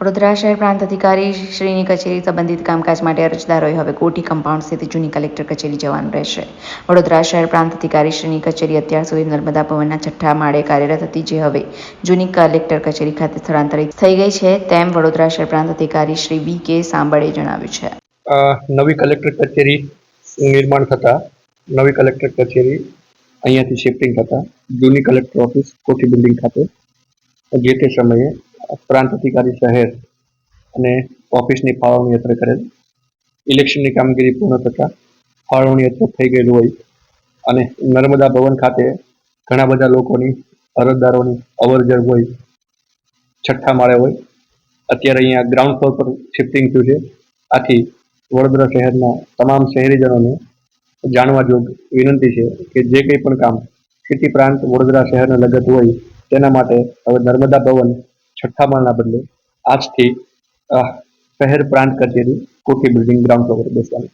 વડોદરા શહેર પ્રાંત અધિકારી શ્રીની કચેરી સંબંધિત કામકાજ માટે અરજદારોએ હવે કોઠી કમ્પાઉન્ડ સ્થિત જૂની કલેક્ટર કચેરી જવાનું રહેશે. વડોદરા શહેર પ્રાંત અધિકારી શ્રીની કચેરી અત્યાર સુધી નર્મદા ભવનના છઠ્ઠા માળે કાર્યરત હતી, જે હવે જૂની કલેક્ટર કચેરી ખાતે સ્થળાંતરિત થઈ ગઈ છે, તેમ વડોદરા શહેર પ્રાંત અધિકારી શ્રી વી કે સાંબળે જણાવ્યું છે. નવી કલેક્ટર કચેરી નિર્માણ થતા, નવી કલેક્ટર કચેરી અહીંયાથી શિફ્ટિંગ થતા, જૂની કલેક્ટર ઓફિસ કોઠી બિલ્ડિંગ ખાતે, જે તે સમયે પ્રાંત અધિકારી શહેર અને ઓફિસની ફાળવણી યાત્રા કરેલ ઇલેક્શનની કામગીરી પૂર્ણ થતાં ફાળવણી યાત્રા થઈ ગયેલું હોય અને નર્મદા ભવન ખાતે ઘણા બધા લોકોની અરજદારોની અવરજર હોય, છઠ્ઠા માળે હોય. અત્યારે અહીંયા ગ્રાઉન્ડ ફ્લોર પર શિફ્ટિંગ થયું છે. આથી વડોદરા શહેરના તમામ શહેરીજનોને જાણવા જોગ વિનંતી છે કે જે કંઈ પણ કામ સિટી પ્રાંત વડોદરા શહેરને લગત હોય તેના માટે હવે નર્મદા ભવન છઠ્ઠા માળના બદલે આજથી પહેર પ્રાંત કચેરી કોઠી બિલ્ડિંગ ગ્રાઉન્ડ ફ્લોર બેસવાની